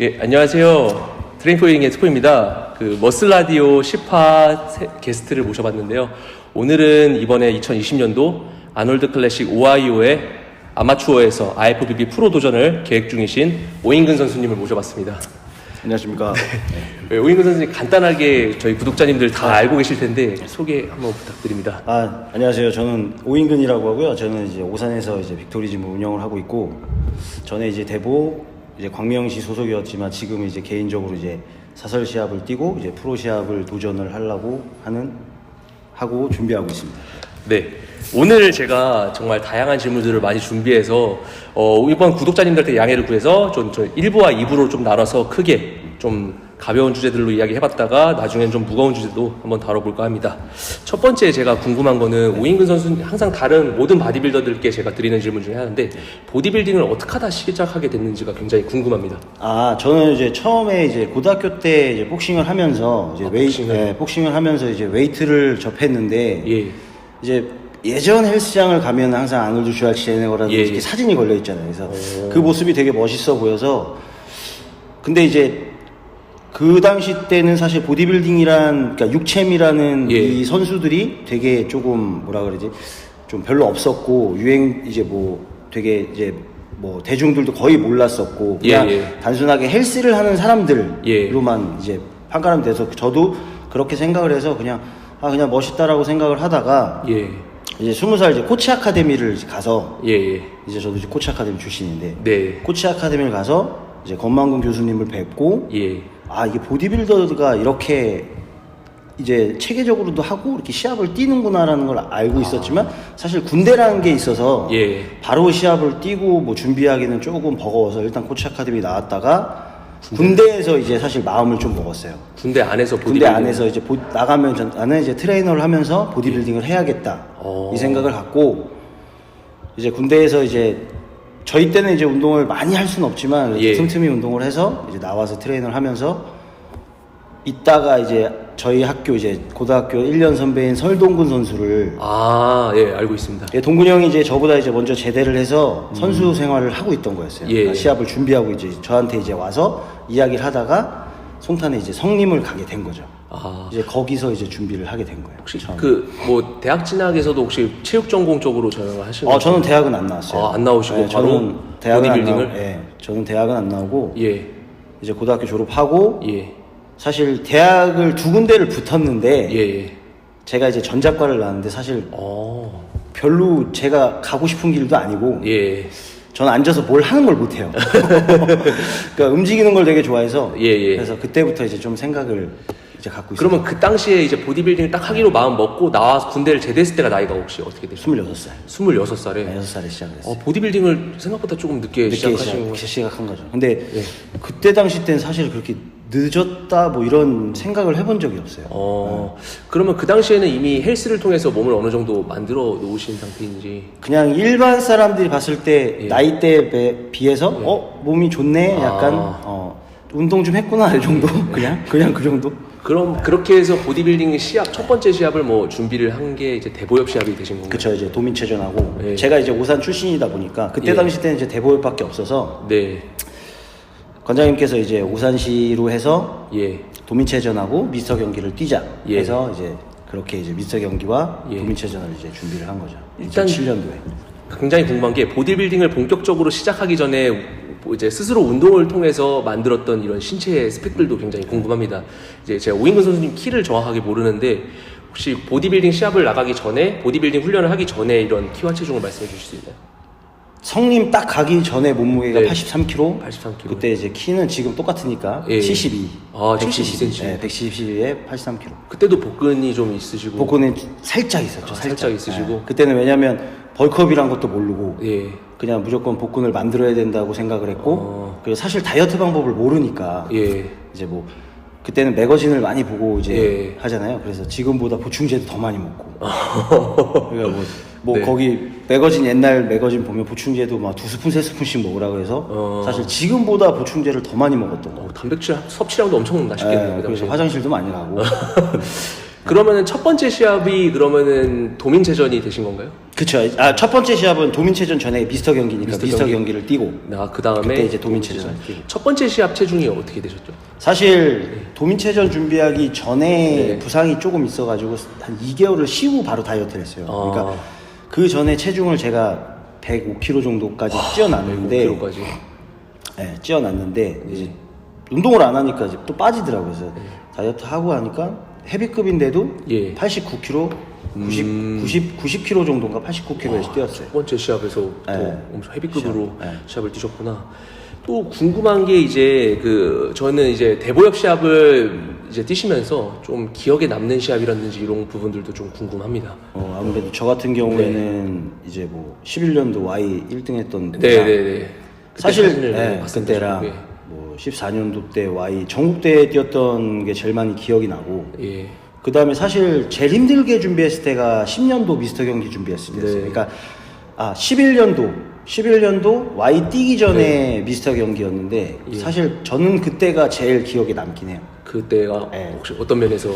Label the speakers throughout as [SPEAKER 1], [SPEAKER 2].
[SPEAKER 1] 예, 안녕하세요. 트레인포잉의 스포입니다. 그 머슬 라디오 10화 세- 게스트를 모셔봤는데요. 오늘은 이번에 2020년도 아놀드 클래식 오하이오의 아마추어에서 IFBB 프로 도전을 계획 중이신 오인근 선수님을 모셔봤습니다.
[SPEAKER 2] 안녕하십니까.
[SPEAKER 1] 네, 오인근 선수님 간단하게 저희 구독자님들 다 알고 계실 텐데 소개 한번 부탁드립니다.
[SPEAKER 2] 아, 안녕하세요. 저는 오인근이라고 하고요. 저는 이제 오산에서 이제 빅토리즘을 운영을 하고 있고, 전에 이제 대보 이제 광명시 소속이었지만 지금 이제 개인적으로 이제 사설 시합을 뛰고 이제 프로 시합을 도전을 하려고 하는 하고 준비하고 있습니다.
[SPEAKER 1] 네. 오늘 제가 정말 다양한 질문들을 많이 준비해서 어, 이번 구독자님들한테 양해를 구해서 좀, 좀 1부와 2부로 좀 나눠서 크게 좀 가벼운 주제들로 이야기해봤다가 나중엔 좀 무거운 주제도 한번 다뤄볼까 합니다. 첫 번째 제가 궁금한 거는 오인근 선수는 항상 다른 모든 바디빌더들께 제가 드리는 질문 중에 하나인데 보디빌딩을 어떻게 하다 시작하게 됐는지가 굉장히 궁금합니다.
[SPEAKER 2] 아, 저는 이제 처음에 이제 고등학교 때 이제 복싱을 하면서 이제
[SPEAKER 1] 아,
[SPEAKER 2] 웨이,
[SPEAKER 1] 복싱을.
[SPEAKER 2] 네, 복싱을 하면서 이제 웨이트를 접했는데
[SPEAKER 1] 예.
[SPEAKER 2] 이제 예전 헬스장을 가면 항상 아놀드 슈왈츠제네거라든지
[SPEAKER 1] 예, 예.
[SPEAKER 2] 사진이 걸려 있잖아요. 그래서 그 모습이 되게 멋있어 보여서 근데 이제 그 당시 때는 사실 보디빌딩이란 그러니까 육챔이라는
[SPEAKER 1] 예.
[SPEAKER 2] 이 선수들이 되게 조금 뭐라 그러지 좀 별로 없었고 유행 이제 뭐 되게 이제 뭐 대중들도 거의 몰랐었고 그냥
[SPEAKER 1] 예, 예.
[SPEAKER 2] 단순하게 헬스를 하는 사람들로만
[SPEAKER 1] 예.
[SPEAKER 2] 이제 판가름 돼서 저도 그렇게 생각을 해서 그냥 아 그냥 멋있다라고 생각을 하다가
[SPEAKER 1] 예.
[SPEAKER 2] 이제 스무 살 이제 코치 아카데미를 가서
[SPEAKER 1] 예. 예.
[SPEAKER 2] 이제 저도 이제 코치 아카데미 출신인데
[SPEAKER 1] 네.
[SPEAKER 2] 코치 아카데미를 가서 이제 건만근 교수님을 뵙고
[SPEAKER 1] 예.
[SPEAKER 2] 아 이게 보디빌더가 이렇게 이제 체계적으로도 하고 이렇게 시합을 뛰는구나라는 걸 알고 있었지만 사실 군대라는 게 있어서
[SPEAKER 1] 아. 예.
[SPEAKER 2] 바로 시합을 뛰고 뭐 준비하기는 조금 버거워서 일단 코치 아카데미 나왔다가 군대에서 이제 사실 마음을 좀 먹었어요.
[SPEAKER 1] 군대 안에서
[SPEAKER 2] 군대
[SPEAKER 1] 보디빌딩.
[SPEAKER 2] 안에서 이제 보- 나가면 전, 나는 이제 트레이너를 하면서 보디빌딩을 해야겠다
[SPEAKER 1] 어.
[SPEAKER 2] 이 생각을 갖고 이제 군대에서 이제 저희 때는 이제 운동을 많이 할 수는 없지만
[SPEAKER 1] 예.
[SPEAKER 2] 틈틈이 운동을 해서 이제 나와서 트레이너를 하면서 있다가 이제 저희 학교 이제 고등학교 1년 선배인 설동근 선수를
[SPEAKER 1] 아, 예, 알고 있습니다.
[SPEAKER 2] 예, 동근이 형이 이제 저보다 이제 먼저 제대를 해서 선수 생활을 하고 있던 거였어요.
[SPEAKER 1] 예.
[SPEAKER 2] 그러니까 시합을 준비하고 이제 저한테 이제 와서 이야기를 하다가 송탄에 이제 성림을 가게 된 거죠.
[SPEAKER 1] 아.
[SPEAKER 2] 이제 거기서 이제 준비를 하게 된 거예요.
[SPEAKER 1] 혹시
[SPEAKER 2] 처음에.
[SPEAKER 1] 그뭐 대학 진학에서도 혹시 체육 전공 쪽으로 전형을 하시는
[SPEAKER 2] 어, 저는 대학은 안 나왔어요.
[SPEAKER 1] 아, 안 나오시고
[SPEAKER 2] 네,
[SPEAKER 1] 바로
[SPEAKER 2] 저는 대학은 안
[SPEAKER 1] 보디빌딩을?
[SPEAKER 2] 나오고, 예, 저는 대학은 안 나오고
[SPEAKER 1] 예.
[SPEAKER 2] 이제 고등학교 졸업하고
[SPEAKER 1] 예.
[SPEAKER 2] 사실 대학을 두 군데를 붙었는데
[SPEAKER 1] 예, 예.
[SPEAKER 2] 제가 이제 전자과를 나왔는데 사실
[SPEAKER 1] 어.
[SPEAKER 2] 별로 제가 가고 싶은 길도 아니고
[SPEAKER 1] 예.
[SPEAKER 2] 저는 앉아서 뭘 하는 걸 못해요. 그러니까 움직이는 걸 되게 좋아해서
[SPEAKER 1] 예, 예.
[SPEAKER 2] 그래서 그때부터 이제 좀 생각을 이제 갖고 있어요.
[SPEAKER 1] 그러면 그 당시에 이제 보디빌딩을 딱 하기로 마음 먹고 나와서 군대를 제대했을 때가 나이가 혹시 어떻게 되죠?
[SPEAKER 2] 26살,
[SPEAKER 1] 26살에
[SPEAKER 2] 6살에 시작을 했어요.
[SPEAKER 1] 어, 보디빌딩을 생각보다 조금 늦게,
[SPEAKER 2] 늦게
[SPEAKER 1] 시작하신
[SPEAKER 2] 시작,
[SPEAKER 1] 거
[SPEAKER 2] 시작한 거죠. 근데 그때 당시 때는 사실 그렇게 늦었다 뭐 이런 생각을 해본 적이 없어요.
[SPEAKER 1] 어. 그러면 그 당시에는 이미 헬스를 통해서 몸을 어느 정도 만들어 놓으신 상태인지
[SPEAKER 2] 그냥 일반 사람들이 봤을 때
[SPEAKER 1] 예.
[SPEAKER 2] 나이대에 비해서 어 몸이 좋네 약간
[SPEAKER 1] 아.
[SPEAKER 2] 어 운동 좀 했구나 이 정도 그냥 그냥 그 정도
[SPEAKER 1] 그럼 그렇게 해서 보디빌딩 시합 첫 번째 시합을 뭐 준비를 한 게 이제 대보협 시합이 되신 건가요?
[SPEAKER 2] 그쵸 이제 도민체전하고
[SPEAKER 1] 예.
[SPEAKER 2] 제가 이제 오산 출신이다 보니까 그때
[SPEAKER 1] 예.
[SPEAKER 2] 당시 때는 이제 대보협밖에 없어서
[SPEAKER 1] 네.
[SPEAKER 2] 관장님께서 이제 오산시로 해서
[SPEAKER 1] 예.
[SPEAKER 2] 도민체전하고 미스터 경기를 뛰자
[SPEAKER 1] 예.
[SPEAKER 2] 해서 이제 그렇게 이제 미스터 경기와
[SPEAKER 1] 예.
[SPEAKER 2] 도민체전을 이제 준비를 한 거죠.
[SPEAKER 1] 일단
[SPEAKER 2] 2007년도에.
[SPEAKER 1] 굉장히 궁금한 게 보디빌딩을 본격적으로 시작하기 전에 뭐 이제 스스로 운동을 통해서 만들었던 이런 신체의 스펙들도 굉장히 궁금합니다. 이제 제가 오인근 선수님 키를 정확하게 모르는데 혹시 보디빌딩 시합을 나가기 전에 보디빌딩 훈련을 하기 전에 이런 키와 체중을 말씀해 주실 수 있나요?
[SPEAKER 2] 성림 딱 가기 전에 몸무게가
[SPEAKER 1] 네.
[SPEAKER 2] 83kg.
[SPEAKER 1] 83kg.
[SPEAKER 2] 그때 이제 키는 지금 똑같으니까
[SPEAKER 1] 예.
[SPEAKER 2] 72.
[SPEAKER 1] 아, 72cm.
[SPEAKER 2] 네, 172에 83kg.
[SPEAKER 1] 그때도 복근이 좀 있으시고
[SPEAKER 2] 복근은 살짝 있었죠.
[SPEAKER 1] 아,
[SPEAKER 2] 살짝,
[SPEAKER 1] 살짝 있으시고.
[SPEAKER 2] 네. 그때는 왜냐면 벌크업이란 것도 모르고
[SPEAKER 1] 예.
[SPEAKER 2] 그냥 무조건 복근을 만들어야 된다고 생각을 했고
[SPEAKER 1] 어.
[SPEAKER 2] 그리고 사실 다이어트 방법을 모르니까
[SPEAKER 1] 예.
[SPEAKER 2] 이제 뭐 그때는 매거진을 많이 보고 이제
[SPEAKER 1] 예.
[SPEAKER 2] 하잖아요. 그래서 지금보다 보충제도 더 많이 먹고. 그러니까 뭐, 뭐
[SPEAKER 1] 네.
[SPEAKER 2] 거기 매거진 옛날 매거진 보면 보충제도 막 두 스푼 세 스푼씩 먹으라고 해서
[SPEAKER 1] 어.
[SPEAKER 2] 사실 지금보다 보충제를 더 많이 먹었던 거.
[SPEAKER 1] 어, 단백질 섭취량도 엄청 나셨겠네요.
[SPEAKER 2] 예,
[SPEAKER 1] 그
[SPEAKER 2] 그래서
[SPEAKER 1] 당시에.
[SPEAKER 2] 화장실도 많이 가고.
[SPEAKER 1] 그러면은 첫 번째 시합이 그러면은 도민체전이 되신 건가요?
[SPEAKER 2] 그쵸. 아, 첫 번째 시합은 도민체전 전에 미스터 경기니까
[SPEAKER 1] 미스터
[SPEAKER 2] 미스터,
[SPEAKER 1] 경기.
[SPEAKER 2] 를 뛰고
[SPEAKER 1] 나그 다음에
[SPEAKER 2] 그때 이제 도민체전.
[SPEAKER 1] 첫 번째 시합 체중이 어떻게 되셨죠?
[SPEAKER 2] 사실 도민체전 준비하기 전에
[SPEAKER 1] 네.
[SPEAKER 2] 부상이 조금 있어가지고 한 2개월을 쉬고 바로 다이어트를 했어요.
[SPEAKER 1] 아.
[SPEAKER 2] 그러니까 그 전에 체중을 제가 105kg 정도까지 찌어놨는데
[SPEAKER 1] 5kg까지.
[SPEAKER 2] 네, 찌어놨는데 이제 운동을 안 하니까 이제 또 빠지더라고요. 그래서 다이어트 하고 하니까 헤비급인데도
[SPEAKER 1] 예.
[SPEAKER 2] 89kg, 90, 90, 90kg 정도인가 89kg에서 뛰었어요.
[SPEAKER 1] 첫 번째 시합에서 또
[SPEAKER 2] 네.
[SPEAKER 1] 엄청 헤비급으로
[SPEAKER 2] 시합, 네.
[SPEAKER 1] 시합을 뛰셨구나. 또 궁금한 게 이제 그 저는 이제 대보역 시합을 이제 뛰시면서 좀 기억에 남는 시합이라든지 이런 부분들도 좀 궁금합니다.
[SPEAKER 2] 어, 아무래도 저 같은 경우에는 이제 뭐 11년도 Y 1등 했던
[SPEAKER 1] 네, 네, 네.
[SPEAKER 2] 사실
[SPEAKER 1] 사진을
[SPEAKER 2] 네, 그때랑
[SPEAKER 1] 좀,
[SPEAKER 2] 뭐 14년도 때 Y 전국대회 뛰었던 게 제일 많이 기억이 나고
[SPEAKER 1] 예. 예.
[SPEAKER 2] 그 다음에 사실 제일 힘들게 준비했을 때가 10년도 미스터 경기 준비했을 때였어요.
[SPEAKER 1] 네.
[SPEAKER 2] 그러니까 아 11년도 11년도 Y 뛰기 전에 미스터 경기였는데
[SPEAKER 1] 네. 예.
[SPEAKER 2] 사실 저는 그때가 제일 기억에 남긴 해요.
[SPEAKER 1] 그때가
[SPEAKER 2] 네.
[SPEAKER 1] 혹시 어떤 면에서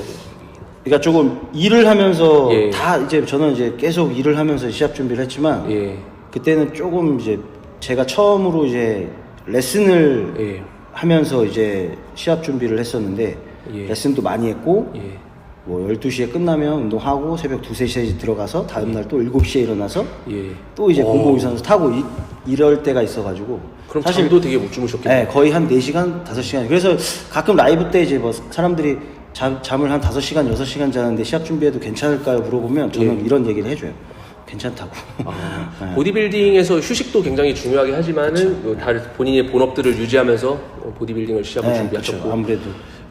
[SPEAKER 2] 그러니까 조금 일을 하면서
[SPEAKER 1] 예.
[SPEAKER 2] 다 이제 저는 이제 계속 일을 하면서 시합 준비를 했지만
[SPEAKER 1] 예.
[SPEAKER 2] 그때는 조금 이제 제가 처음으로 이제 레슨을
[SPEAKER 1] 예.
[SPEAKER 2] 하면서 이제 시합 준비를 했었는데
[SPEAKER 1] 예.
[SPEAKER 2] 레슨도 많이 했고
[SPEAKER 1] 예.
[SPEAKER 2] 뭐 12시에 끝나면 운동하고 새벽 2, 3시에 들어가서 다음날 또 7시에 일어나서
[SPEAKER 1] 예.
[SPEAKER 2] 또 이제
[SPEAKER 1] 어.
[SPEAKER 2] 공보유산소 타고 이, 이럴 때가 있어가지고
[SPEAKER 1] 그럼
[SPEAKER 2] 사실
[SPEAKER 1] 잠도 되게 못 주무셨겠네요.
[SPEAKER 2] 네, 거의 한 4시간, 5시간. 그래서 가끔 라이브 때 이제 뭐 사람들이 잠, 잠을 한 5시간, 6시간 자는데 시합 준비해도 괜찮을까요? 물어보면 저는
[SPEAKER 1] 예.
[SPEAKER 2] 이런 얘기를 해줘요. 괜찮다고.
[SPEAKER 1] 아,
[SPEAKER 2] 네.
[SPEAKER 1] 보디빌딩에서 휴식도 굉장히 중요하게 하지만은 뭐 다른 본인의 본업들을 유지하면서 어, 보디빌딩을 시합을
[SPEAKER 2] 네,
[SPEAKER 1] 준비하셨고
[SPEAKER 2] 그렇죠. 아무래도.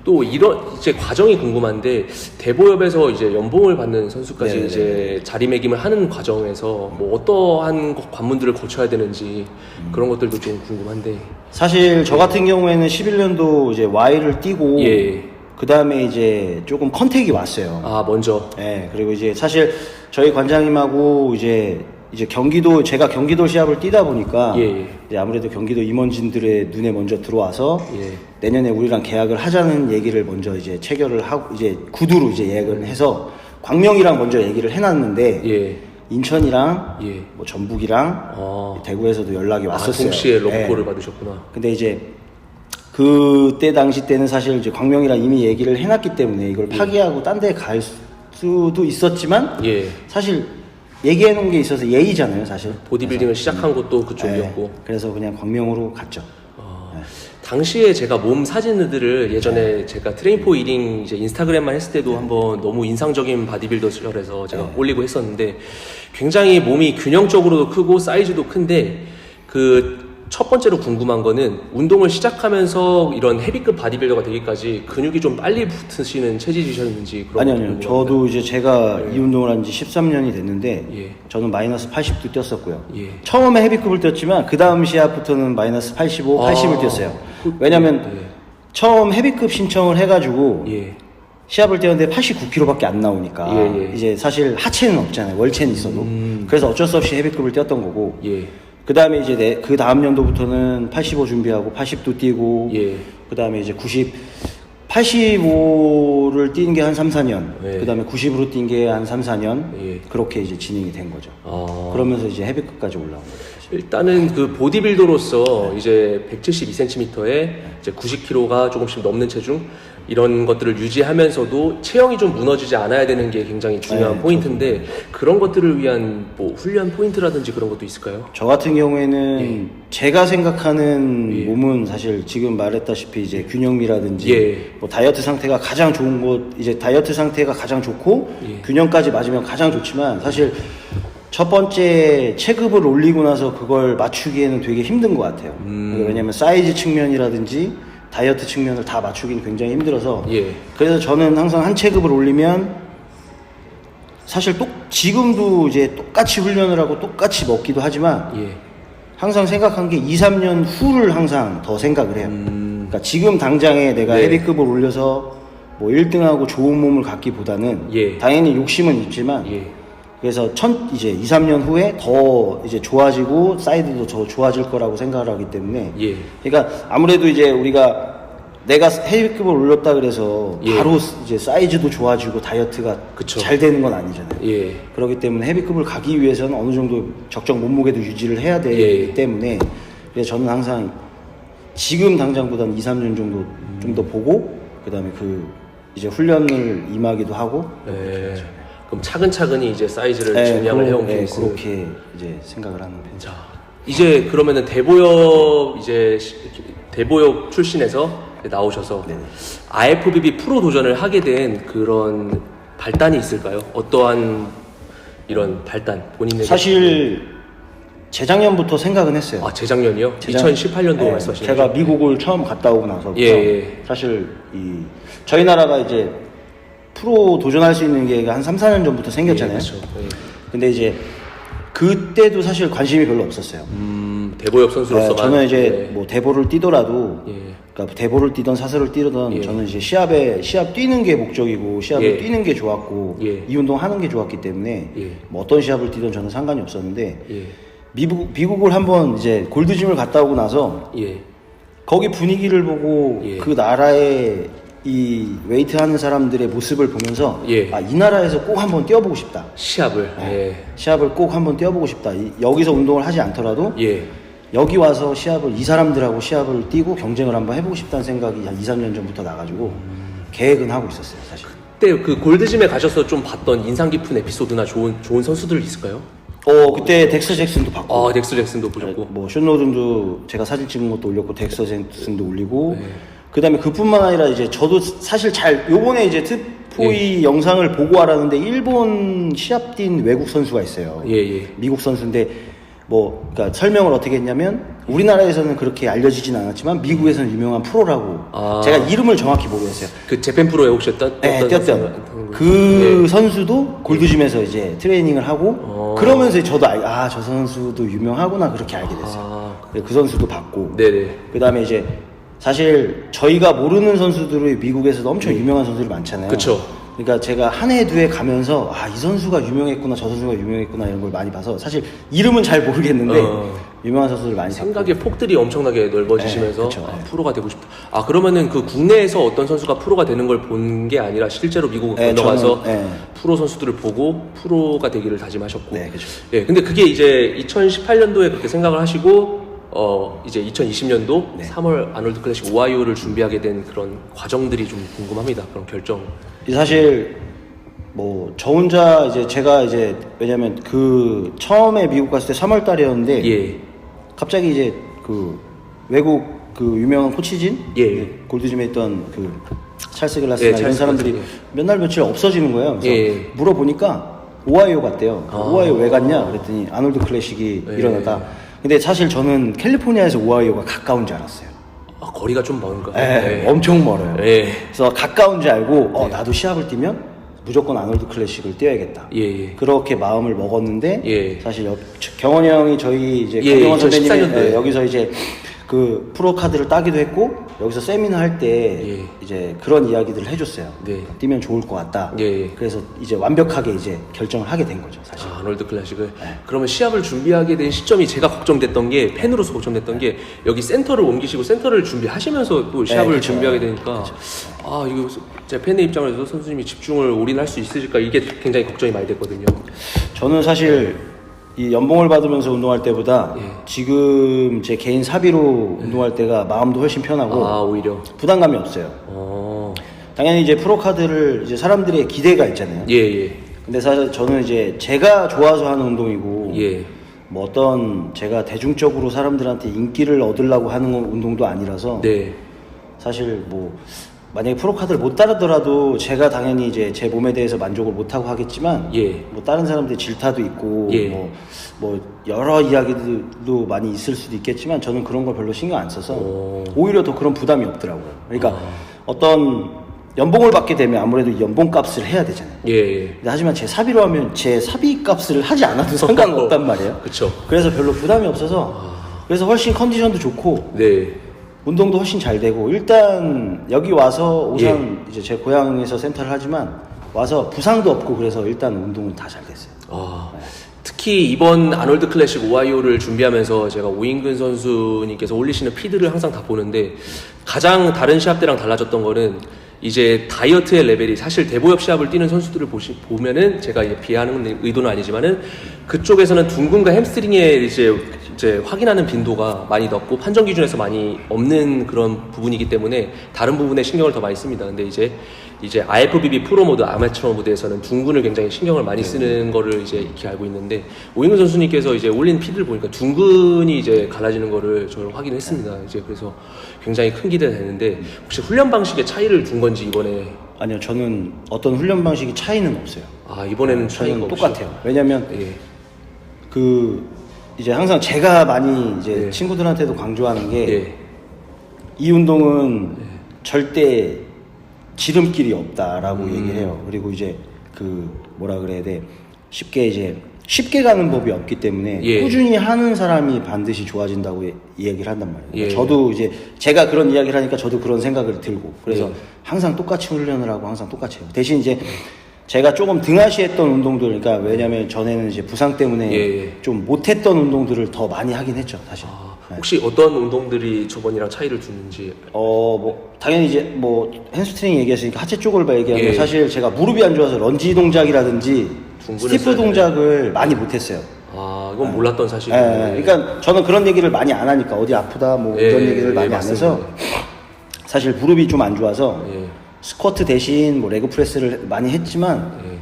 [SPEAKER 1] 또 이런 이제 과정이 궁금한데 대보협에서 이제 연봉을 받는 선수까지
[SPEAKER 2] 네네네.
[SPEAKER 1] 이제 자리매김을 하는 과정에서 뭐 어떠한 거- 관문들을 거쳐야 되는지 그런 것들도 좀 궁금한데
[SPEAKER 2] 사실 저 같은 경우에는 11년도 이제 Y를 뛰고
[SPEAKER 1] 예.
[SPEAKER 2] 그 다음에 이제 조금 컨택이 왔어요.
[SPEAKER 1] 아 먼저
[SPEAKER 2] 예, 그리고 이제 사실 저희 관장님하고 이제 이제 경기도 제가 경기도 시합을 뛰다 보니까
[SPEAKER 1] 예, 예.
[SPEAKER 2] 이제 아무래도 경기도 임원진들의 눈에 먼저 들어와서
[SPEAKER 1] 예.
[SPEAKER 2] 내년에 우리랑 계약을 하자는 얘기를 먼저 이제 체결을 하고 이제 구두로 이제 예약을 해서 광명이랑 먼저 얘기를 해놨는데
[SPEAKER 1] 예.
[SPEAKER 2] 인천이랑
[SPEAKER 1] 예.
[SPEAKER 2] 뭐 전북이랑
[SPEAKER 1] 아,
[SPEAKER 2] 대구에서도 연락이
[SPEAKER 1] 아
[SPEAKER 2] 왔었어요.
[SPEAKER 1] 동시에
[SPEAKER 2] 예.
[SPEAKER 1] 러브콜을 받으셨구나.
[SPEAKER 2] 근데 이제 그때 당시 때는 사실 이제 광명이랑 이미 얘기를 해놨기 때문에 이걸 파기하고 딴데 갈 수도 있었지만
[SPEAKER 1] 예.
[SPEAKER 2] 사실 얘기해 놓은 게 있어서 예의잖아요, 사실.
[SPEAKER 1] 보디빌딩을 시작한 것도 그쪽이었고.
[SPEAKER 2] 네, 그래서 그냥 광명으로 갔죠.
[SPEAKER 1] 아, 당시에 제가 몸 사진들을 예전에 제가 트레인포 이링 이제 인스타그램만 했을 때도 한번 너무 인상적인 바디빌더셔에서 제가 올리고 했었는데 굉장히 몸이 균형적으로도 크고 사이즈도 큰데 그 첫 번째로 궁금한 거는 운동을 시작하면서 이런 헤비급 바디빌더가 되기까지 근육이 좀 빨리 붙으시는 체질이셨는지 그런
[SPEAKER 2] 아니
[SPEAKER 1] 것도
[SPEAKER 2] 아니요.
[SPEAKER 1] 궁금합니다.
[SPEAKER 2] 저도 이제 제가 이 운동을 한 지 13년이 됐는데
[SPEAKER 1] 예.
[SPEAKER 2] 저는 마이너스 80도 뛰었었고요.
[SPEAKER 1] 예.
[SPEAKER 2] 처음에 헤비급을 뛰었지만 그 다음 시합부터는 마이너스 85,
[SPEAKER 1] 아.
[SPEAKER 2] 80을 뛰었어요.
[SPEAKER 1] 그-
[SPEAKER 2] 왜냐면
[SPEAKER 1] 네.
[SPEAKER 2] 처음 헤비급 신청을 해가지고
[SPEAKER 1] 예.
[SPEAKER 2] 시합을 뛰었는데 89kg밖에 안 나오니까
[SPEAKER 1] 예, 예.
[SPEAKER 2] 이제 사실 하체는 없잖아요. 월체는 있어도. 그래서 어쩔 수 없이 헤비급을 뛰었던 거고.
[SPEAKER 1] 예.
[SPEAKER 2] 그 다음에 이제 내, 그 다음 연도부터는 85 준비하고 80도 뛰고.
[SPEAKER 1] 예.
[SPEAKER 2] 그 다음에 이제 90, 85를 뛴 게 한 3, 4년.
[SPEAKER 1] 예.
[SPEAKER 2] 그 다음에 90으로 뛴 게 한 3, 4년.
[SPEAKER 1] 예.
[SPEAKER 2] 그렇게 이제 진행이 된 거죠.
[SPEAKER 1] 아.
[SPEAKER 2] 그러면서 이제 헤비급까지 올라온 거죠.
[SPEAKER 1] 일단은 그 보디빌더로서 이제 172cm에 이제 90kg가 조금씩 넘는 체중 이런 것들을 유지하면서도 체형이 좀 무너지지 않아야 되는 게 굉장히 중요한
[SPEAKER 2] 네,
[SPEAKER 1] 포인트인데 그런 것들을 위한 뭐 훈련 포인트라든지 그런 것도 있을까요?
[SPEAKER 2] 저 같은 경우에는 제가 생각하는
[SPEAKER 1] 예.
[SPEAKER 2] 몸은 사실 지금 말했다시피 이제 균형미라든지
[SPEAKER 1] 예.
[SPEAKER 2] 뭐 다이어트 상태가 가장 좋은 곳 이제 다이어트 상태가 가장 좋고
[SPEAKER 1] 예.
[SPEAKER 2] 균형까지 맞으면 가장 좋지만 사실 첫 번째 체급을 올리고 나서 그걸 맞추기에는 되게 힘든 것 같아요.
[SPEAKER 1] 음.
[SPEAKER 2] 왜냐면 사이즈 측면이라든지 다이어트 측면을 다 맞추기는 굉장히 힘들어서
[SPEAKER 1] 예.
[SPEAKER 2] 그래서 저는 항상 한 체급을 올리면 사실 똑 지금도 이제 똑같이 훈련을 하고 똑같이 먹기도 하지만
[SPEAKER 1] 예.
[SPEAKER 2] 항상 생각한 게 2, 3년 후를 항상 더 생각을 해요. 그러니까 지금 당장에 내가
[SPEAKER 1] 음. 네.
[SPEAKER 2] 헤비급을 올려서 뭐 1등하고 좋은 몸을 갖기보다는
[SPEAKER 1] 예.
[SPEAKER 2] 당연히 욕심은 있지만
[SPEAKER 1] 예.
[SPEAKER 2] 그래서 천 이제 2, 3년 후에 더 이제 좋아지고 사이드도 더 좋아질 거라고 생각을 하기 때문에
[SPEAKER 1] 예.
[SPEAKER 2] 그러니까 아무래도 이제 우리가 내가 헤비급을 올렸다 그래서
[SPEAKER 1] 예.
[SPEAKER 2] 바로 이제 사이즈도 좋아지고 다이어트가
[SPEAKER 1] 그쵸.
[SPEAKER 2] 잘 되는 건 아니잖아요.
[SPEAKER 1] 예.
[SPEAKER 2] 그렇기 때문에 헤비급을 가기 위해서는 어느 정도 적정 몸무게도 유지를 해야 되기
[SPEAKER 1] 예.
[SPEAKER 2] 때문에 그래서 저는 항상 지금 당장보다는 2, 3년 정도 좀더 보고 그다음에 그 이제 훈련을 임하기도 하고
[SPEAKER 1] 예. 그럼 차근차근히 이제 사이즈를
[SPEAKER 2] 네,
[SPEAKER 1] 증량을 해온
[SPEAKER 2] 네,
[SPEAKER 1] 케이스.
[SPEAKER 2] 그렇게 이제 생각을 하는 편이죠.
[SPEAKER 1] 자, 이제 그러면은 대보역 이제 시- 대보역 출신에서 나오셔서
[SPEAKER 2] 네네.
[SPEAKER 1] IFBB 프로 도전을 하게 된 그런 발단이 있을까요? 어떠한 이런 발단 본인에게
[SPEAKER 2] 사실 재작년부터 생각은 했어요.
[SPEAKER 1] 아 재작년이요?
[SPEAKER 2] 재작-
[SPEAKER 1] 2018년도
[SPEAKER 2] 네,
[SPEAKER 1] 말씀하시는
[SPEAKER 2] 제가
[SPEAKER 1] 거죠?
[SPEAKER 2] 미국을 처음 갔다 오고 나서부터
[SPEAKER 1] 예, 예.
[SPEAKER 2] 사실 이 저희 나라가 이제 프로 도전할 수 있는 게 한 3, 4년 전부터 생겼잖아요.
[SPEAKER 1] 예, 그렇죠. 예.
[SPEAKER 2] 근데 이제 그때도 사실 관심이 별로 없었어요.
[SPEAKER 1] 음, 대보역 선수로서
[SPEAKER 2] 네, 저는 이제 뭐 대보를 뛰더라도
[SPEAKER 1] 예.
[SPEAKER 2] 그러니까 대보를 뛰던 사슬을 뛰던
[SPEAKER 1] 예.
[SPEAKER 2] 저는 이제 시합에 시합 뛰는 게 목적이고 시합을
[SPEAKER 1] 예.
[SPEAKER 2] 뛰는 게 좋았고
[SPEAKER 1] 예.
[SPEAKER 2] 이 운동 하는 게 좋았기 때문에
[SPEAKER 1] 예.
[SPEAKER 2] 뭐 어떤 시합을 뛰던 저는 상관이 없었는데
[SPEAKER 1] 예.
[SPEAKER 2] 미국 미국을 한번 이제 골드짐을 갔다 오고 나서
[SPEAKER 1] 예.
[SPEAKER 2] 거기 분위기를 보고
[SPEAKER 1] 예.
[SPEAKER 2] 그 나라의 이 웨이트 하는 사람들의 모습을 보면서
[SPEAKER 1] 예.
[SPEAKER 2] 아, 이 나라에서 꼭 한번 뛰어보고 싶다.
[SPEAKER 1] 시합을 예.
[SPEAKER 2] 시합을 꼭 한번 뛰어보고 싶다. 이- 여기서 운동을 하지 않더라도
[SPEAKER 1] 예.
[SPEAKER 2] 여기 와서 시합을 이 사람들하고 시합을 뛰고 경쟁을 한번 해보고 싶다는 생각이 한 2, 3년 전부터 나가지고 계획은 하고 있었어요, 사실.
[SPEAKER 1] 그때 그 골드짐에 가셔서 좀 봤던 인상 깊은 에피소드나 좋은 좋은 선수들 있을까요?
[SPEAKER 2] 어, 그때 덱스 잭슨도 봤고,
[SPEAKER 1] 아, 덱스 잭슨도 보셨고.
[SPEAKER 2] 뭐 션노든도 제가 사진 찍은 것도 올렸고 덱스 잭슨도 올리고,
[SPEAKER 1] 네.
[SPEAKER 2] 그다음에 그뿐만 아니라 이제 저도 사실 잘 요번에 이제 트포이
[SPEAKER 1] 예.
[SPEAKER 2] 영상을 보고 알았는데 일본 시합 뛴 외국 선수가 있어요.
[SPEAKER 1] 예, 예.
[SPEAKER 2] 미국 선수인데 뭐 그러니까 설명을 어떻게 했냐면 우리나라에서는 그렇게 알려지진 않았지만 미국에서는 유명한 프로라고
[SPEAKER 1] 아.
[SPEAKER 2] 제가 이름을 정확히 모르겠어요.
[SPEAKER 1] 그 재팬 프로에 혹시 떴
[SPEAKER 2] 네, 그 선수도 골드짐에서 이제 트레이닝을 하고
[SPEAKER 1] 어.
[SPEAKER 2] 그러면서 저도 아저 선수도 유명하구나 그렇게 알게 됐어요.
[SPEAKER 1] 아,
[SPEAKER 2] 그 선수도 봤고
[SPEAKER 1] 네네.
[SPEAKER 2] 그 다음에 이제 사실 저희가 모르는 선수들이 미국에서도 엄청 유명한 선수들이 많잖아요.
[SPEAKER 1] 음. 그쵸.
[SPEAKER 2] 그러니까 제가 한 해 두 해 가면서 아 이 선수가 유명했구나 저 선수가 유명했구나 이런 걸 많이 봐서 사실 이름은 잘 모르겠는데
[SPEAKER 1] 어.
[SPEAKER 2] 유명한 선수들 많이.
[SPEAKER 1] 생각의 폭들이 엄청나게 넓어지시면서
[SPEAKER 2] 네.
[SPEAKER 1] 아,
[SPEAKER 2] 네.
[SPEAKER 1] 프로가 되고 싶다. 아 그러면은 그 국내에서 어떤 선수가 프로가 되는 걸 본 게 아니라 실제로 미국
[SPEAKER 2] 네,
[SPEAKER 1] 건너가서
[SPEAKER 2] 저는, 네.
[SPEAKER 1] 프로 선수들을 보고 프로가 되기를 다짐하셨고.
[SPEAKER 2] 네, 그쵸.
[SPEAKER 1] 예, 근데 그게 이제 2018년도에 그렇게 생각을 하시고 어 이제 2020년도
[SPEAKER 2] 네.
[SPEAKER 1] 3월 아놀드 클래식 오하이오를 준비하게 된 그런 과정들이 좀 궁금합니다. 그런 결정.
[SPEAKER 2] 사실 뭐 저 혼자 이제 제가 이제 왜냐면 그 처음에 미국 갔을 때 3월 달이었는데
[SPEAKER 1] 예.
[SPEAKER 2] 갑자기 이제 그 외국 그 유명한 코치진
[SPEAKER 1] 예.
[SPEAKER 2] 그 골드짐에 있던 그 찰스 글라스나
[SPEAKER 1] 예,
[SPEAKER 2] 이런
[SPEAKER 1] 찰스
[SPEAKER 2] 사람들이
[SPEAKER 1] 글라스,
[SPEAKER 2] 몇 날 며칠 없어지는 거예요. 그래서
[SPEAKER 1] 예.
[SPEAKER 2] 물어보니까 오하이오 갔대요.
[SPEAKER 1] 아.
[SPEAKER 2] 오하이오 왜 갔냐? 그랬더니 아놀드 클래식이
[SPEAKER 1] 예.
[SPEAKER 2] 일어나다. 근데 사실 저는 캘리포니아에서 오하이오가 가까운 줄 알았어요.
[SPEAKER 1] 아, 거리가 좀 먼가.
[SPEAKER 2] 예, 엄청 멀어요.
[SPEAKER 1] 예.
[SPEAKER 2] 그래서 가까운 줄 알고 어, 나도 시합을 뛰면 무조건 아놀드 클래식을 뛰어야겠다.
[SPEAKER 1] 예, 예.
[SPEAKER 2] 그렇게 마음을 먹었는데
[SPEAKER 1] 예.
[SPEAKER 2] 사실 여- 경원이 형이 저희 이제
[SPEAKER 1] 예,
[SPEAKER 2] 강경원 선배님이
[SPEAKER 1] 2014 년도에.
[SPEAKER 2] 예, 여기서 이제 그 프로 카드를 따기도 했고 여기서 세미나 할 때
[SPEAKER 1] 예.
[SPEAKER 2] 이제 그런 이야기들을 해줬어요.
[SPEAKER 1] 네.
[SPEAKER 2] 뛰면 좋을 것 같다.
[SPEAKER 1] 예, 예.
[SPEAKER 2] 그래서 이제 완벽하게 이제 결정을 하게 된 거죠, 사실.
[SPEAKER 1] 아, 아놀드 클래식을
[SPEAKER 2] 네.
[SPEAKER 1] 그러면 시합을 준비하게 된 시점이 제가 걱정됐던 게 팬으로서 걱정됐던 게 여기 센터를 옮기시고 센터를 준비하시면서 또 시합을
[SPEAKER 2] 그쵸.
[SPEAKER 1] 준비하게 되니까 아 이거 제 팬의 입장에서 선수님이 집중을 올인할 수 있을까 이게 굉장히 걱정이 많이 됐거든요.
[SPEAKER 2] 저는 사실 이 연봉을 받으면서 운동할 때보다
[SPEAKER 1] 예.
[SPEAKER 2] 지금 제 개인 사비로 운동할 때가 마음도 훨씬 편하고
[SPEAKER 1] 아 오히려
[SPEAKER 2] 부담감이 없어요.
[SPEAKER 1] 어
[SPEAKER 2] 당연히 이제 프로 카드를 이제 사람들의 기대가 있잖아요.
[SPEAKER 1] 예 예
[SPEAKER 2] 근데 사실 저는 이제 제가 좋아서 하는 운동이고
[SPEAKER 1] 예.
[SPEAKER 2] 뭐 어떤 제가 대중적으로 사람들한테 인기를 얻으려고 하는 운동도 아니라서
[SPEAKER 1] 네.
[SPEAKER 2] 사실 뭐 만약에 프로 카드를 못 따르더라도 제가 당연히 이제 제 몸에 대해서 만족을 못 하고 하겠지만
[SPEAKER 1] 예.
[SPEAKER 2] 뭐 다른 사람들의 질타도 있고
[SPEAKER 1] 예.
[SPEAKER 2] 뭐, 뭐 여러 이야기들도 많이 있을 수도 있겠지만 저는 그런 걸 별로 신경 안 써서
[SPEAKER 1] 오.
[SPEAKER 2] 오히려 더 그런 부담이 없더라고요. 그러니까
[SPEAKER 1] 아.
[SPEAKER 2] 어떤 연봉을 받게 되면 아무래도 연봉 값을 해야 되잖아요.
[SPEAKER 1] 예. 예.
[SPEAKER 2] 근데 하지만 제 사비로 하면 제 사비 값을 하지 않아도 상관은 없단 말이에요.
[SPEAKER 1] 그쵸.
[SPEAKER 2] 그래서 별로 부담이 없어서 그래서 훨씬 컨디션도 좋고
[SPEAKER 1] 네.
[SPEAKER 2] 운동도 훨씬 잘 되고 일단 여기 와서 오산
[SPEAKER 1] 예.
[SPEAKER 2] 이제 제 고향에서 센터를 하지만 와서 부상도 없고 그래서 일단 운동은 다 잘 됐어요.
[SPEAKER 1] 아, 특히 이번 아놀드 클래식 오하이오를 준비하면서 제가 오인근 선수님께서 올리시는 피드를 항상 다 보는데 가장 다른 시합 때랑 달라졌던 거는 이제 다이어트의 레벨이 사실 대보협 시합을 뛰는 선수들을 보시, 보면은 제가 이제 비하는 의도는 아니지만은 그쪽에서는 둔근과 햄스트링에 이제 이제 확인하는 빈도가 많이 높고 판정 기준에서 많이 없는 그런 부분이기 때문에 다른 부분에 신경을 더 많이 씁니다. 근데 이제 이제 IFBB 프로 모드 아마추어 모드에서는 둔근을 굉장히 신경을 많이 쓰는 거를 이제 익히 알고 있는데 오인근 선수님께서 이제 올린 피드를 보니까 둔근이 이제 갈라지는 거를 저는 확인했습니다. 이제 그래서 굉장히 큰 기대가 되는데 혹시 훈련 방식의 차이를 둔 건지 이번에
[SPEAKER 2] 아니요, 저는 어떤 훈련 방식이 차이는 없어요.
[SPEAKER 1] 아 이번에는 차이가
[SPEAKER 2] 저는
[SPEAKER 1] 없이
[SPEAKER 2] 똑같아요. 왜냐면
[SPEAKER 1] 예.
[SPEAKER 2] 그 이제 항상 제가 많이 이제
[SPEAKER 1] 예.
[SPEAKER 2] 친구들한테도 강조하는 게 이
[SPEAKER 1] 예.
[SPEAKER 2] 운동은 절대 지름길이 없다라고
[SPEAKER 1] 음.
[SPEAKER 2] 얘기를 해요. 그리고 이제 그 뭐라 그래야 돼 쉽게 이제 쉽게 가는 법이 없기 때문에
[SPEAKER 1] 예.
[SPEAKER 2] 꾸준히 하는 사람이 반드시 좋아진다고 예- 이야기를 한단 말이에요.
[SPEAKER 1] 예.
[SPEAKER 2] 저도 이제 제가 그런 이야기를 하니까 저도 그런 생각을 들고 그래서
[SPEAKER 1] 예.
[SPEAKER 2] 항상 똑같이 훈련을 하고 항상 똑같이 해요. 대신 이제 제가 조금 등하시했던 운동들, 그러니까 왜냐면 전에는 이제 부상 때문에
[SPEAKER 1] 예, 예.
[SPEAKER 2] 좀 못했던 운동들을 더 많이 하긴 했죠, 사실.
[SPEAKER 1] 아,
[SPEAKER 2] 네.
[SPEAKER 1] 혹시 어떤 운동들이 저번이랑 차이를 두는지
[SPEAKER 2] 어, 뭐, 당연히 이제 뭐, 햄스트링 얘기했으니까 하체 쪽을 봐 얘기하면
[SPEAKER 1] 예.
[SPEAKER 2] 사실 제가 무릎이 안 좋아서 런지 동작이라든지 스티프
[SPEAKER 1] 써야
[SPEAKER 2] 동작을 많이 못했어요.
[SPEAKER 1] 아 이건 몰랐던
[SPEAKER 2] 예,
[SPEAKER 1] 사실이에요.
[SPEAKER 2] 예. 그러니까 저는 그런 얘기를 많이 안 하니까 어디 아프다 뭐
[SPEAKER 1] 예,
[SPEAKER 2] 이런 얘기를
[SPEAKER 1] 예,
[SPEAKER 2] 많이 안
[SPEAKER 1] 맞습니다.
[SPEAKER 2] 해서 사실 무릎이 좀 안 좋아서
[SPEAKER 1] 예.
[SPEAKER 2] 스쿼트 대신 뭐 레그 프레스를 많이 했지만
[SPEAKER 1] 예.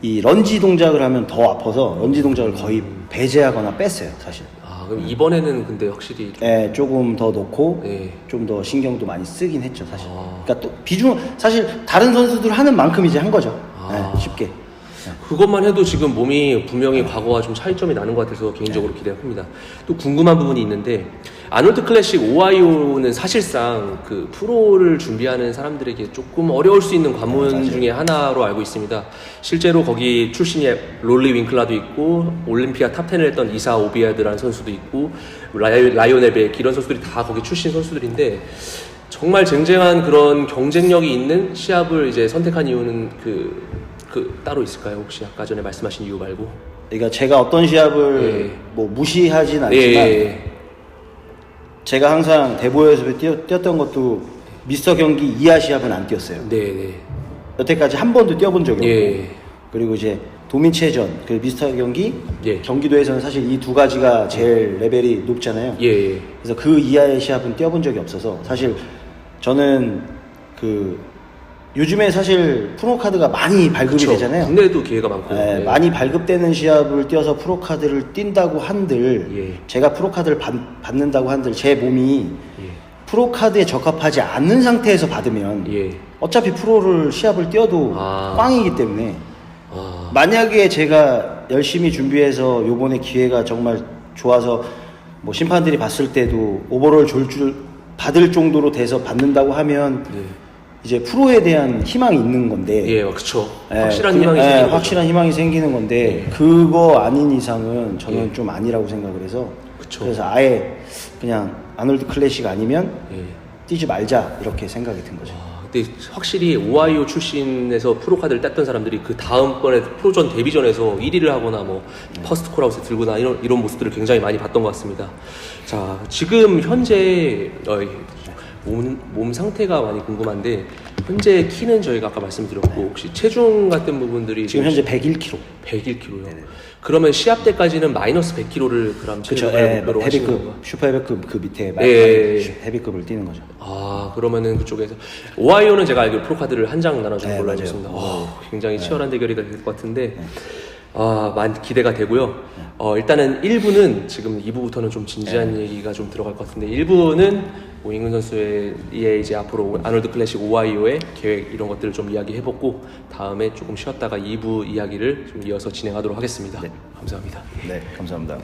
[SPEAKER 2] 이 런지 동작을 하면 더 아파서 런지 동작을 거의 배제하거나 뺐어요 사실.
[SPEAKER 1] 아 그럼 이번에는 근데 확실히 좀
[SPEAKER 2] 예, 조금 더 넣고
[SPEAKER 1] 예.
[SPEAKER 2] 좀 더 신경도 많이 쓰긴 했죠 사실.
[SPEAKER 1] 아.
[SPEAKER 2] 그러니까 또 비중 사실 다른 선수들 하는 만큼 이제 한 거죠.
[SPEAKER 1] 아.
[SPEAKER 2] 예, 쉽게.
[SPEAKER 1] 그것만 해도 지금 몸이 분명히 과거와 좀 차이점이 나는 것 같아서 개인적으로 기대가 큽니다. 또 궁금한 부분이 있는데 아놀드 클래식 오하이오는 사실상 그 프로를 준비하는 사람들에게 조금 어려울 수 있는 관문
[SPEAKER 2] 맞아요.
[SPEAKER 1] 중에 하나로 알고 있습니다. 실제로 거기 출신이 롤리 윙클라도 있고 올림피아 탑10을 했던 이사 오비아드라는 선수도 있고 라이, 라이오넬 백 이런 선수들이 다 거기 출신 선수들인데 정말 쟁쟁한 그런 경쟁력이 있는 시합을 이제 선택한 이유는 그, 그 따로 있을까요? 혹시 아까 전에 말씀하신 이유 말고?
[SPEAKER 2] 그러니까 제가 어떤 시합을
[SPEAKER 1] 예.
[SPEAKER 2] 뭐 무시하진 않지만
[SPEAKER 1] 예,
[SPEAKER 2] 제가 항상 대보에서 뛰어, 뛰었던 것도 미스터 경기 이하 시합은 안 뛰었어요.
[SPEAKER 1] 네, 네.
[SPEAKER 2] 여태까지 한 번도 뛰어본 적이 없고
[SPEAKER 1] 예.
[SPEAKER 2] 그리고 이제 도민체전 그 미스터 경기
[SPEAKER 1] 예.
[SPEAKER 2] 경기도에서는 사실 이 두 가지가 제일 레벨이 높잖아요.
[SPEAKER 1] 예, 예.
[SPEAKER 2] 그래서 그 이하의 시합은 뛰어본 적이 없어서 사실 저는 그 요즘에 사실 프로카드가 많이 발급이
[SPEAKER 1] 그쵸.
[SPEAKER 2] 되잖아요.
[SPEAKER 1] 국내에도 기회가 많고.
[SPEAKER 2] 네,
[SPEAKER 1] 예.
[SPEAKER 2] 많이 발급되는 시합을 뛰어서 프로카드를 뛴다고 한들
[SPEAKER 1] 예.
[SPEAKER 2] 제가 프로카드를 받, 받는다고 한들 제 몸이
[SPEAKER 1] 예.
[SPEAKER 2] 프로카드에 적합하지 않는 상태에서 받으면
[SPEAKER 1] 예.
[SPEAKER 2] 어차피 프로를 시합을 뛰어도
[SPEAKER 1] 아.
[SPEAKER 2] 꽝이기 때문에
[SPEAKER 1] 아,
[SPEAKER 2] 만약에 제가 열심히 준비해서 요번에 기회가 정말 좋아서 뭐 심판들이 봤을 때도 오버롤 졸줄 받을 정도로 돼서 받는다고 하면
[SPEAKER 1] 네.
[SPEAKER 2] 이제 프로에 대한 희망이 있는 건데
[SPEAKER 1] 예, 그쵸.
[SPEAKER 2] 예,
[SPEAKER 1] 확실한
[SPEAKER 2] 그-
[SPEAKER 1] 희망이
[SPEAKER 2] 예,
[SPEAKER 1] 생기는 거죠.
[SPEAKER 2] 확실한 희망이 생기는 건데
[SPEAKER 1] 예.
[SPEAKER 2] 그거 아닌 이상은 저는
[SPEAKER 1] 예.
[SPEAKER 2] 좀 아니라고 생각을 해서
[SPEAKER 1] 그쵸.
[SPEAKER 2] 래서 아예 그냥 아놀드 클래식 아니면
[SPEAKER 1] 예.
[SPEAKER 2] 뛰지 말자 이렇게 생각이 든 거죠.
[SPEAKER 1] 아, 근데 확실히 오하이오 출신에서 프로 카드를 땄던 사람들이 그 다음번에 프로전 데뷔전에서 1위를 하거나 뭐 퍼스트 콜아웃에 들거나 이런, 이런 모습들을 굉장히 많이 봤던 것 같습니다. 자, 지금 현재 어, 몸, 몸 상태가 많이 궁금한데 현재 키는 저희가 아까 말씀드렸고 혹시 체중 같은 부분들이
[SPEAKER 2] 지금 현재 101kg.
[SPEAKER 1] 101kg요. 그러면 시합 때까지는 마이너스 100kg를 그럼
[SPEAKER 2] 그렇죠. 예,
[SPEAKER 1] 목표로 하시는
[SPEAKER 2] 헤비급,
[SPEAKER 1] 건가요?
[SPEAKER 2] 슈퍼 헤비급 그 밑에
[SPEAKER 1] 예, 예, 예.
[SPEAKER 2] 헤비급을 뛰는 거죠.
[SPEAKER 1] 아 그러면은 그쪽에서 오하이오는 제가 알기로 프로카드를 한 장 나눠주는
[SPEAKER 2] 네,
[SPEAKER 1] 걸로 알고
[SPEAKER 2] 맞아요.
[SPEAKER 1] 있습니다. 어, 굉장히 치열한 대결이 될 것 같은데 아 많이 기대가 되고요. 어, 일단은 1부는 지금 2부부터는 좀 진지한 얘기가 좀 들어갈 것 같은데 1부는 오잉근 선수의 의 이제 앞으로 아놀드 클래식 오하이오의 계획 이런 것들을 좀 이야기해보고 다음에 조금 쉬었다가 2부 이야기를 좀 이어서 진행하도록 하겠습니다. 감사합니다.
[SPEAKER 2] 네, 감사합니다.